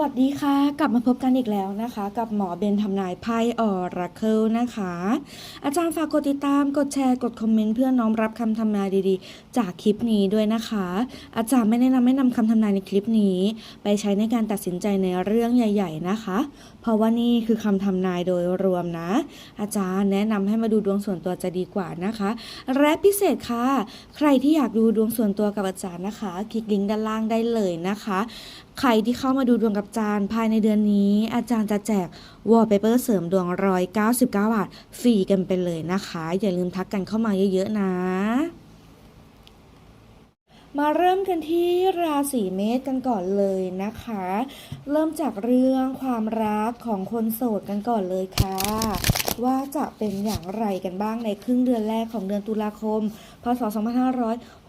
วัสดีค่ะ กลับมาพบกันอีกแล้วนะคะ กับหมอเบนทำนายไพ่ออราเคิลนะคะ อาจารย์ฝากกดติดตามกดแชร์กดคอมเมนต์เพื่อน้อมรับคำทำนายดีๆ จากคลิปนี้ด้วยนะคะ อาจารย์ไม่แนะนำให้นำคำทำนายในคลิปนี้ ไปใช้ในการตัดสินใจในเรื่องใหญ่ ๆ นะคะ เพราะว่านี่คือคำทำนายโดยรวมนะ อาจารย์แนะนำให้มาดูดวงส่วนตัวจะดีกว่านะคะและพิเศษค่ะ ใครที่อยากดูดวงส่วนตัวกับอาจารย์นะคะ คลิกลิงก์ด้านล่างได้เลยนะคะ ใครที่เข้ามาดูดวงกับอาจารย์ภายในเดือนนี้ อาจารย์จะแจกวอลเปเปอร์เสริมดวงร้อยเก้าสิบเก้าบาทฟรีกันไปเลยนะคะ อย่าลืมทักกันเข้ามาเยอะๆนะมาเริ่มกันที่ราศีเมษกันก่อนเลยนะคะ เริ่มจากเรื่องความรักของคนโสดกันก่อนเลยค่ะ ว่าจะเป็นอย่างไรกันบ้างในครึ่งเดือนแรกของเดือนตุลาคม พศ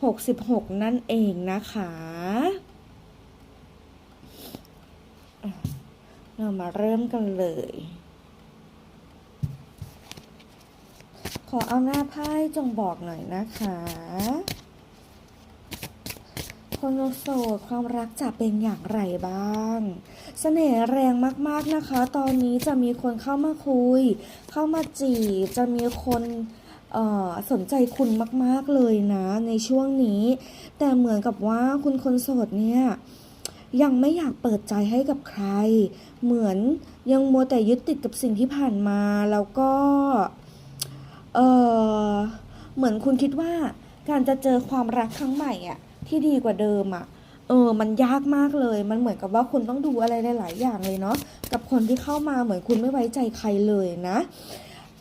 2566 นั่นเองนะคะ เรามาเริ่มกันเลย ขอเอาหน้าไพ่จงบอกหน่อยนะคะ คนโสดความรักจะเป็นอย่างไรบ้างเสน่ห์แรงมากๆนะคะ ตอนนี้จะมีคนเข้ามาคุย เข้ามาจีบ จะมีคนสนใจคุณมาก ๆ เลยนะในช่วงนี้ แต่เหมือนกับว่าคุณคนโสดเนี่ย ยังไม่อยากเปิดใจให้กับใคร เหมือนยังมัวแต่ยึดติดกับสิ่งที่ผ่านมาแล้วก็ เออเหมือนคุณคิดว่าการจะเจอความรักครั้งใหม่อะที่ดีกว่าเดิมอะเออ มันยากมากเลย มันเหมือนกับว่าคุณต้องดูอะไรหลาย ๆ อย่างเลยเนาะ กับคนที่เข้ามาเหมือนคุณไม่ไว้ใจใครเลยนะ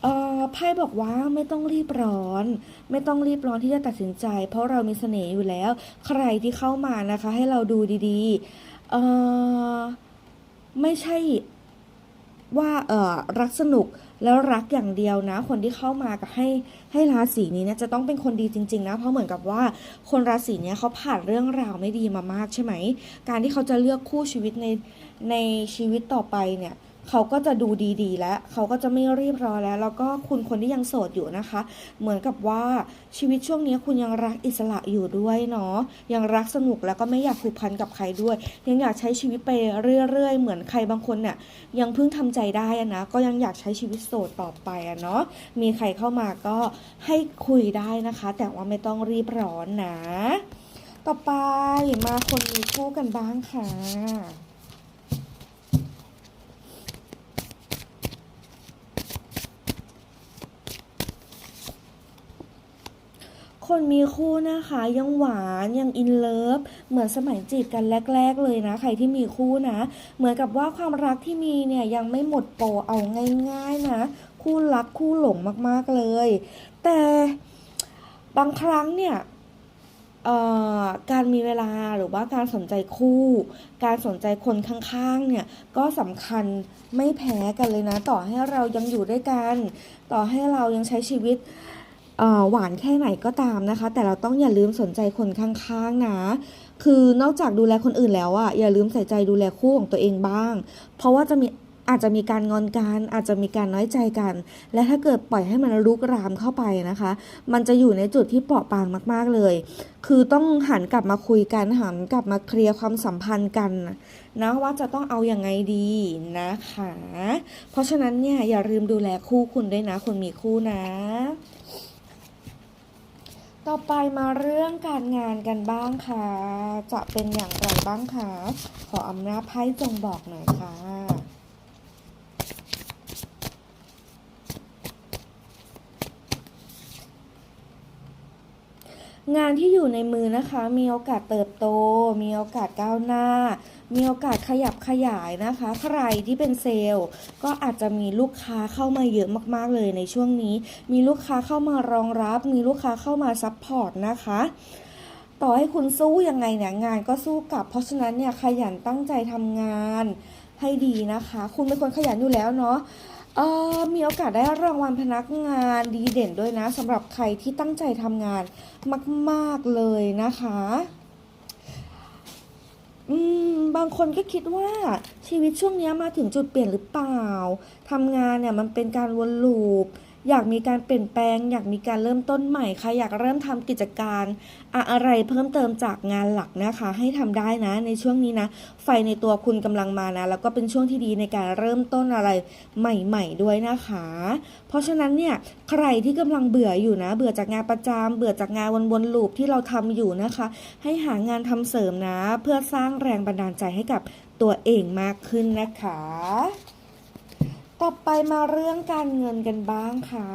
เออไพ่บอกว่าไม่ต้องรีบร้อน ไม่ต้องรีบร้อนที่จะตัดสินใจ เพราะเรามีเสน่ห์อยู่แล้ว ใครที่เข้ามานะคะ ให้เราดูดีๆเออไม่ใช่ว่าเออรักสนุกแล้วรักอย่างเดียวนะ คนที่เข้ามากับให้ให้ราศีนี้เนี่ยจะต้องเป็นคนดีจริง ๆ นะ เพราะเหมือนกับว่าคนราศีเนี้ยเขาผ่านเรื่องราวไม่ดีมามากใช่ไหม การที่เขาจะเลือกคู่ชีวิตในในชีวิตต่อไปเนี่ย เขาก็จะดูดีๆ แล้วเขาก็จะไม่รีบร้อนแล้ว แล้วก็คุณคนที่ยังโสดอยู่นะคะ เหมือนกับว่าชีวิตช่วงนี้คุณยังรักอิสระอยู่ด้วยเนาะยังรักสนุกแล้วก็ไม่อยากผูกพันกับใครด้วย ยังอยากใช้ชีวิตไปเรื่อยๆ เหมือนใครบางคนเนี่ยยังเพิ่งทำใจได้นะก็ยังอยากใช้ชีวิตโสดต่อไปอะเนาะมีใครเข้ามาก็ให้คุยได้นะคะ แต่ว่าไม่ต้องรีบร้อนนะ ต่อไปมาคนมีคู่กันบ้างค่ะ คนมีคู่นะคะยังหวานยังอินเลิฟเหมือนสมัยจีบกันแรก ๆ เลยนะ ใครที่มีคู่นะ เหมือนกับว่าความรักที่มีเนี่ยยังไม่หมดโปรเอาง่าย ๆนะ คู่รักคู่หลงมากๆเลย แต่บางครั้งเนี่ยการมีเวลาหรือว่าการสนใจคู่ การสนใจคนข้างๆเนี่ยก็สำคัญไม่แพ้กันเลยนะ ต่อให้เรายังอยู่ด้วยกัน ต่อให้เรายังใช้ชีวิต หวานแค่ไหนก็ตามนะคะ แต่เราต้องอย่าลืมสนใจคนข้างๆนะ คือนอกจากดูแลคนอื่นแล้วอะอย่าลืมใส่ใจดูแลคู่ของตัวเองบ้าง เพราะว่าจะมีอาจจะมีการงอนกันอาจจะมีการน้อยใจกัน และถ้าเกิดปล่อยให้มันลุกรามเข้าไปนะคะ มันจะอยู่ในจุดที่เปราะบางมาก ๆเลย คือต้องหันกลับมาคุยกันหันกลับมาเคลียร์ความสัมพันธ์กันนะว่าจะต้องเอาอย่างไงดีนะคะ เพราะฉะนั้นเนี่ยอย่าลืมดูแลคู่คุณด้วยนะคนมีคู่นะ ต่อไปมาเรื่องการงานกันบ้างค่ะ จะเป็นอย่างไรบ้างคะ ขออำนาจไพ่จงบอกหน่อยค่ะ งานที่อยู่ในมือนะคะ มีโอกาสเติบโต มีโอกาสก้าวหน้า มีโอกาสขยับขยายนะคะ ใครที่เป็นเซลล์ก็อาจจะมีลูกค้าเข้ามาเยอะมากๆเลยในช่วงนี้ มีลูกค้าเข้ามารองรับ มีลูกค้าเข้ามาซัพพอร์ตนะคะต่อให้คุณสู้ยังไงเนี่ยงานก็สู้กลับ เพราะฉะนั้นเนี่ยขยันตั้งใจทำงานให้ดีนะคะ คุณเป็นคนขยันอยู่แล้วเนาะเออมีโอกาสได้รางวัลพนักงานดีเด่นด้วยนะสำหรับใครที่ตั้งใจทำงานมาก ๆเลยนะคะ อืมบางคนก็คิดว่าชีวิตช่วงนี้มาถึงจุดเปลี่ยนหรือเปล่าทำงานเนี่ยมันเป็นการวนลูป อยากมีการเปลี่ยนแปลง อยากมีการเริ่มต้นใหม่ใครอยากเริ่มทำกิจการอะไรเพิ่มเติมจากงานหลักนะคะ ให้ทำได้นะ ในช่วงนี้นะ ไฟในตัวคุณกำลังมานะแล้วก็เป็นช่วงที่ดีในการเริ่มต้นอะไรใหม่ ๆ ด้วยนะคะ เพราะฉะนั้นเนี่ยใครที่กำลังเบื่ออยู่นะ เบื่อจากงานประจำเบื่อจากงานวนๆลูปที่เราทำอยู่นะคะ ให้หางานทำเสริมนะ เพื่อสร้างแรงบันดาลใจให้กับตัวเองมากขึ้นนะคะ ต่อไปมาเรื่องการเงินกันบ้างค่ะ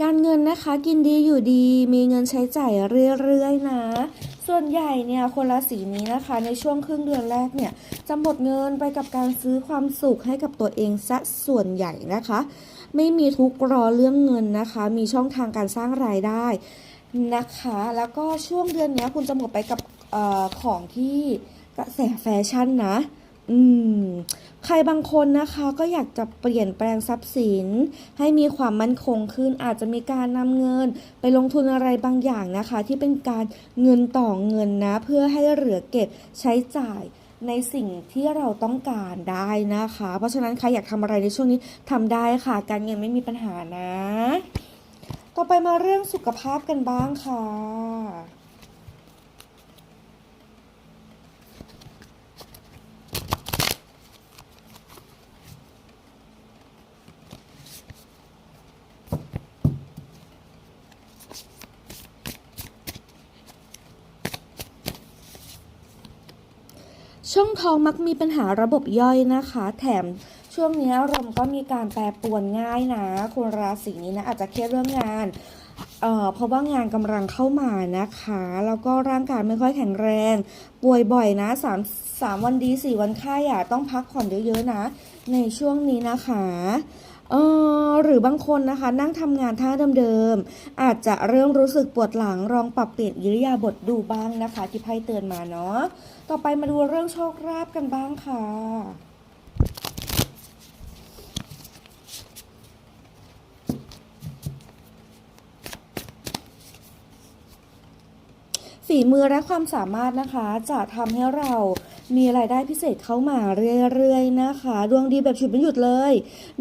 การเงินนะคะกินดีอยู่ดีมีเงินใช้จ่ายเรื่อยๆนะ ส่วนใหญ่เนี่ยคนราศีนี้นะคะ ในช่วงครึ่งเดือนแรกเนี่ยจะหมดเงินไปกับการซื้อความสุขให้กับตัวเองซะส่วนใหญ่นะคะ ไม่มีทุกข์รอเรื่องเงินนะคะ มีช่องทางการสร้างรายได้นะคะ แล้วก็ช่วงเดือนนี้คุณจะหมดไปกับออของที่กระแสแฟชั่นนะอืมใครบางคนนะคะก็อยากจะเปลี่ยนแปลงทรัพย์สิน ให้มีความมั่นคงขึ้น อาจจะมีการนำเงิน ไปลงทุนอะไรบางอย่างนะคะ ที่เป็นการเงินต่อเงินนะ เพื่อให้เหลือเก็บใช้จ่าย ในสิ่งที่เราต้องการได้นะคะ เพราะฉะนั้นใครอยากทำอะไรในช่วงนี้ทำได้ค่ะ การเงินไม่มีปัญหานะ ต่อไปมาเรื่องสุขภาพกันบ้างค่ะ ช่องท้องมักมีปัญหาระบบย่อยนะคะ แถมช่วงนี้ลมก็มีการแปรปรวนง่ายนะคนราศีนี้นะอาจจะเครียดเรื่องงานเอ่อเพราะว่างานกำลังเข้ามานะคะ แล้วก็ร่างกายไม่ค่อยแข็งแรง ป่วยบ่อยนะสามสามวันดีสี่วันไข้อะต้องพักผ่อนเยอะๆนะ ในช่วงนี้นะคะ เออหรือบางคนนะคะ นั่งทำงานท่าเดิมๆอาจจะเริ่มรู้สึกปวดหลังลองปรับเปลี่ยนยิริยาบถดูบ้างนะคะ ที่ไพ่เตือนมาเนาะต่อไปมาดูเรื่องโชคลาภกันบ้างค่ะ ฝีมือและความสามารถนะคะ จะทำให้เรามีรายได้พิเศษเข้ามาเรื่อยๆนะคะ ดวงดีแบบฉุดไม่หยุดเลย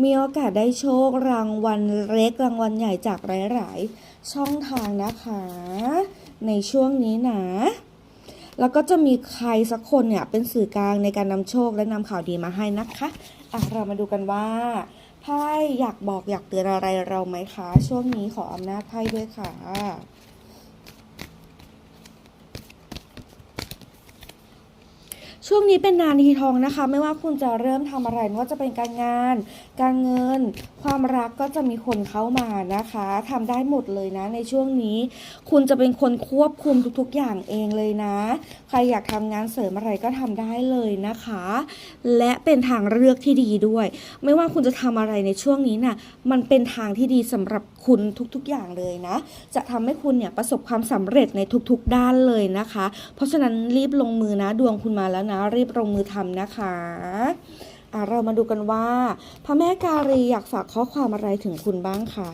มีโอกาสได้โชครางวัลเล็กรางวัลใหญ่จากหลายๆ ช่องทางนะคะ ในช่วงนี้นะแล้วก็จะมีใครสักคนเนี่ยเป็นสื่อกลางในการนำโชคและนำข่าวดีมาให้นะคะอะเรามาดูกันว่าไพ่อยากบอกอยากเตือนอะไรเราไหมคะ ช่วงนี้ขออำนาจไพ่ด้วยค่ะ ช่วงนี้เป็นนาทีทองนะคะ ไม่ว่าคุณจะเริ่มทำอะไรไม่ว่าจะเป็นการงาน การเงิน ความรักก็จะมีคนเข้ามานะคะทำได้หมดเลยนะ ในช่วงนี้ คุณจะเป็นคนควบคุมทุกๆ อย่างเองเลยนะ ใครอยากทำงานเสริมอะไรก็ทำได้เลยนะคะ และเป็นทางเลือกที่ดีด้วย ไม่ว่าคุณจะทำอะไรในช่วงนี้น่ะมันเป็นทางที่ดีสำหรับคุณทุกๆ อย่างเลยนะ จะทำให้คุณเนี่ยประสบความสำเร็จในทุกๆ ด้านเลยนะคะ เพราะฉะนั้นรีบลงมือนะดวงคุณมาแล้วนะรีบลงมือทำนะคะเรามาดูกันว่า พระแม่การีอยากฝากข้อความอะไรถึงคุณบ้างคะ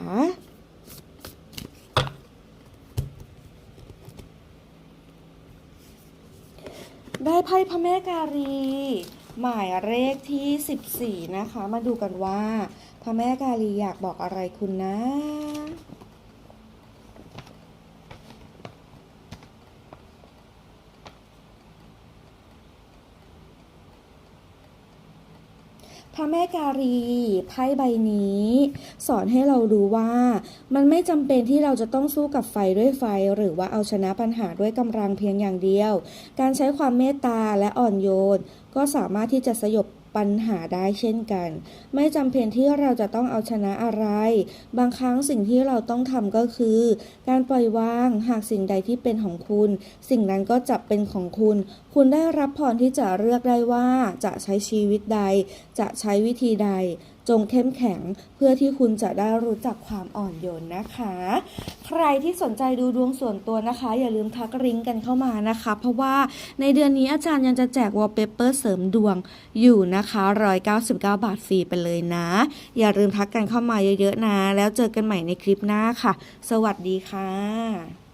ได้ไพ่พระแม่การี หมายเลขที่ 14 นะคะ มาดูกันว่า พระแม่การีอยากบอกอะไรคุณนะ พระแม่การีไพ่ใบนี้ สอนให้เรารู้ว่า มันไม่จำเป็นที่เราจะต้องสู้กับไฟด้วยไฟ หรือว่าเอาชนะปัญหาด้วยกำลังเพียงอย่างเดียว การใช้ความเมตตาและอ่อนโยน ก็สามารถที่จะสยบ ปัญหาได้เช่นกัน ไม่จำเป็นที่เราจะต้องเอาชนะอะไร บางครั้งสิ่งที่เราต้องทำก็คือ การปล่อยวางหากสิ่งใดที่เป็นของคุณ สิ่งนั้นก็จะเป็นของคุณ คุณได้รับพรที่จะเลือกได้ว่าจะใช้ชีวิตใด จะใช้วิธีใด จงเข้มแข็งเพื่อที่คุณจะได้รู้จักความอ่อนโยนนะคะ ใครที่สนใจดูดวงส่วนตัวนะคะ อย่าลืมทักริงกันเข้ามานะคะ เพราะว่าในเดือนนี้อาจารย์ยังจะแจกวอลเปเปอร์เสริมดวงอยู่นะคะ199 บาทฟรีไปเลยนะ อย่าลืมทักกันเข้ามาเยอะๆนะ แล้วเจอกันใหม่ในคลิปหน้าค่ะ สวัสดีค่ะ